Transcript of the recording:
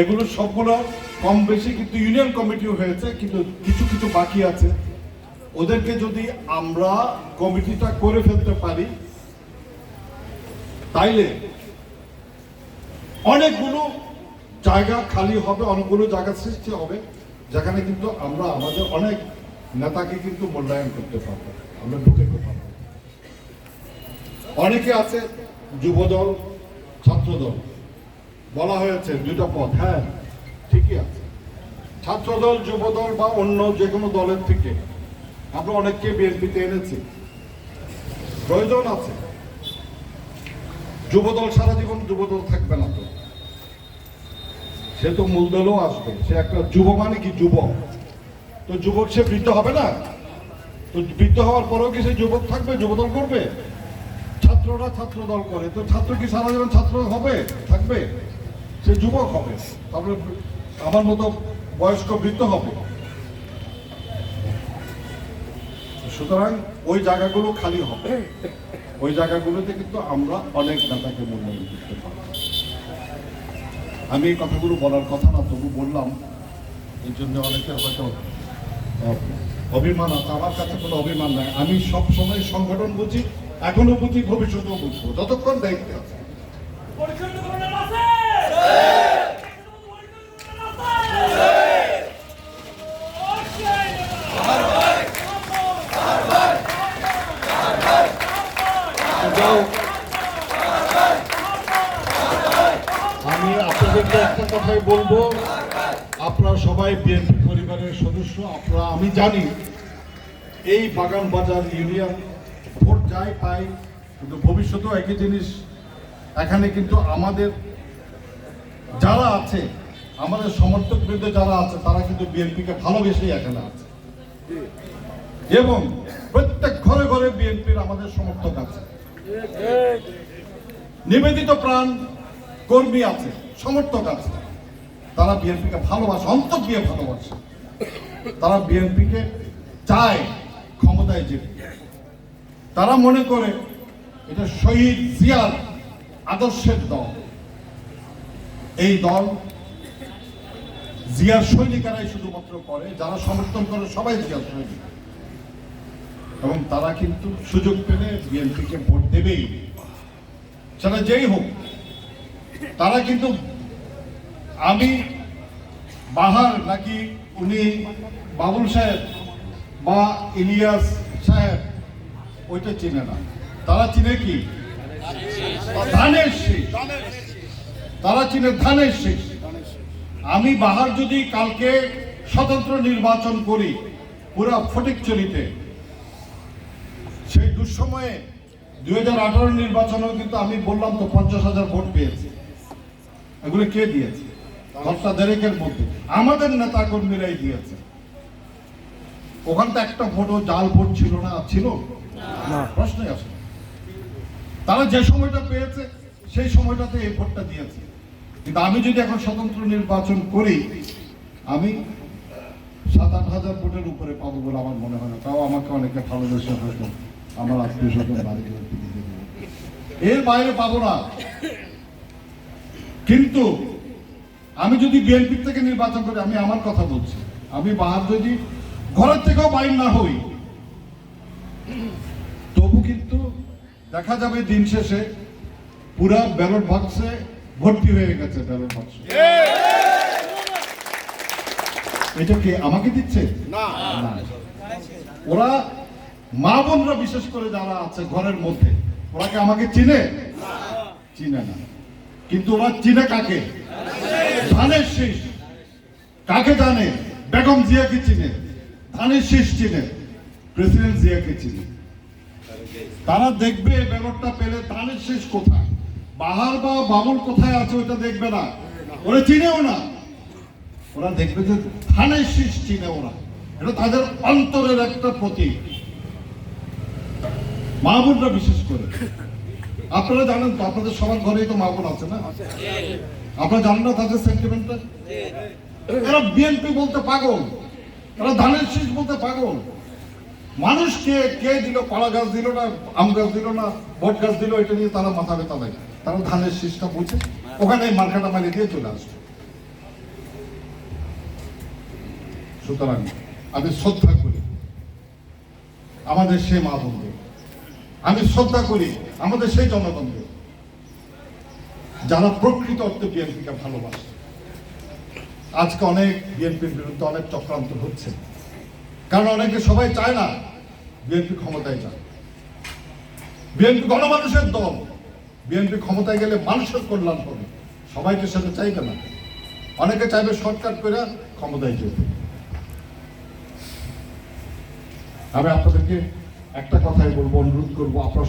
এগুলো সবগুলো কম বেশি কিন্তু ইউনিয়ন কমিটিও হয়েছে, কিন্তু কিছু কিছু বাকি আছে। ওদেরকে যদি আমরা কমিটিটা করে ফেলতে পারি, তাইলে অনেকগুলো জায়গা খালি হবে, অনেকগুলো জায়গা সৃষ্টি হবে, যেখানে কিন্তু আমরা আমাদের অনেক নেতাকে কিন্তু মূল্যায়ন করতে পারব, আমরা ঢুকে পারব। অনেকে আছে যুবদল, ছাত্রদল। বলা হয়েছে দুটো পথ হ্যাঁ ঠিকই আছে। ছাত্রদল, যুবদল বা অন্য যে কোনো দলের থেকে। আমরা অনেককে বিএনপিতে এনেছি। প্রয়োজন আছে। যুবদল সারা জীবন যুবদল থাকবে না তো। সে তো মূল দলও আসবে। সে একটা যুব মানে কি যুবক তো যুবক সে বৃদ্ধ হবে না? তো বৃদ্ধ হওয়ার পরেও কি সে যুবক থাকবে, যুবদল করবে? ছাত্ররা ছাত্র দল করে। তো ছাত্র কি সারা জীবন ছাত্র হবে? থাকবে? সে যুবক হবে। তারপরে আমার মতো বয়স্ক বৃদ্ধ হবে। সুতরাং ওই জায়গাগুলো খালি হবে। ওই জায়গাগুলোতে কিন্তু আমরা অনেক নেতাকে মূল্যায়ন করতে পারব। আমি এই কথাগুলো বলার কথা না, তবু বললাম এই জন্য অনেকের হয়তো অভিমান আছে। আমার কাছে কোনো অভিমান নাই। আমি সব সময় সংগঠন বুঝি, এখনও বুঝি, ভবিষ্যতেও বুঝব। যতক্ষণ দায়িত্বে আছে। কথাই বলব, আপনারা সবাই বিএনপি পরিবারের সদস্য, আপনারা, আমি জানি এই বাগান বাজার ইউনিয়ন ভোট যায় পাই, কিন্তু ভবিষ্যতেও একই জিনিস, এখানে কিন্তু আমাদের যারা আছে, আমাদের সমর্থক বৃদ্ধ যারা আছে, তারা কিন্তু বিএনপিকে ভালোবেসেই এখানে আছে। এবং প্রত্যেক ঘরে ঘরে বিএনপির আমাদের সমর্থক আছে। নিবেদিত প্রাণ কর্মী আছে, সমর্থক আছে। তারা বিএনপিকে ভালোবাসে অন্তর দিয়ে ভালোবাসে। তারা বিএনপিকে চায় ক্ষমতায় যেতে। তারা মনে করে এটা শহীদ জিয়ার আদর্শের দল। এই দল জিয়ার সৈনিকেরাই শুধুমাত্র করে, যারা সমর্থন করে সবাই জিয়ার সৈনিক। এবং তারা কিন্তু সুযোগ পেলে বিএনপিকে ভোট দেবেই। সেটা যেই হোক, তারা কিন্তু আমি বাহার নাকি উনি বাবুল সাহেব বা ইলিয়াস সাহেব, ওইটা চিনে না। তারা চিনে কি? তারা চিনে ধানের শীষ। আমি বাহার যদি কালকে স্বতন্ত্র নির্বাচন করি, পুরা ফটিকচুরিতে সেই দুঃসময়ে দুই হাজার আঠারো নির্বাচনেও কিন্তু আমি বললাম তো পঞ্চাশ হাজার ভোট পেয়েছি। এগুলো কে দিয়েছে? দেড়েকের মধ্যে। আমাদের নেতা কর্মীরাই দিয়েছে ওখান তো একটা ভোটও জাল ভোট ছিল না? ছিল? প্রশ্নই আসে। তারা যে সময়টা পেয়েছে সেই সময়টাতে এই ভোটটা দিয়েছে। কিন্তু আমি যদি এখন স্বতন্ত্র নির্বাচন করি আমি সাত আট হাজার ভোটের উপরে পাবো বলে আমার মনে হয় না। তাও আমাকে অনেকে ভালোবেসে হয়তো আমার আত্মীয় স্বজন বাড়ি। এর বাইরে পাবো না। কিন্তু আমি যদি বিএনপি থেকে নির্বাচন করি আমি আমার কথা বলছি। আমি বাহার যদি ঘরের থেকেও বাইর না হই তবু কিন্তু দেখা যাবে দিন শেষে পুরা ব্যালট বাক্সে ভর্তি হয়ে গেছে ব্যালট বাক্স। এটা কে আমাকে দিচ্ছে? না। ওরা মা বোনরা বিশেষ করে যারা আছে ঘরের মধ্যে ওরা কি আমাকে চিনে? চিনে না। কিন্তু ওরা চিনে কাকে? ধানের শীষ। কাকে জানে? বেগম জিয়াকে চিনে। ধানের শীষ চিনে। প্রেসিডেন্ট জিয়াকে চিনে। তারা দেখবে ব্যাপারটা পেলে ধানের শেষ কোথায়? বাহার বা বাবুল কোথায় আছে ওটা দেখবে না। ওরা চিনেও না। ওরা দেখবে যে ধানের শীষ চিনে ওরা। এটা তাদের অন্তরের একটা প্রতীক। মা বোনরা বিশেষ করে। আপনারা জানেন তো, আপনাদের সবার ঘরেই তো মা বোন আছে না? আপনারা জানেন না তাদের সেন্টিমেন্টটা এরা বিএনপি বলতে পাগল। এরা ধানের শীষ বলতে পাগল। মানুষকে কে দিল কলা গাছ দিল না, আম গাছ দিল না, বট গাছ দিল, এটা নিয়ে তারা মাথা ব্যথা দেয়। তারা ধানের শীষটা বুঝে, ওখানে মার্কাটা মারি দিয়ে চলে আসবে সুতরাং আমি শ্রদ্ধা করি। আমাদের সেই মা বন্ধু। আমি শ্রদ্ধা করি আমাদের সেই জনগণকে যারা প্রকৃত অর্থে বিএনপিকে ভালোবাসে। আজকে অনেক বিএনপির বিরুদ্ধে অনেক চক্রান্ত হচ্ছে। কারণ অনেকে সবাই চায় না বিএনপি ক্ষমতায় যাক। বিএনপি গণমানুষের দল। বিএনপি ক্ষমতায় গেলে মানুষের কল্যাণ হবে। সবাই তো সেটা চাইবে না। অনেকে চাইবে শর্টকাট করে ক্ষমতায় যেতে। আমি আপনাদেরকে একটা কথাই বলব, অনুরোধ করব, আপনারা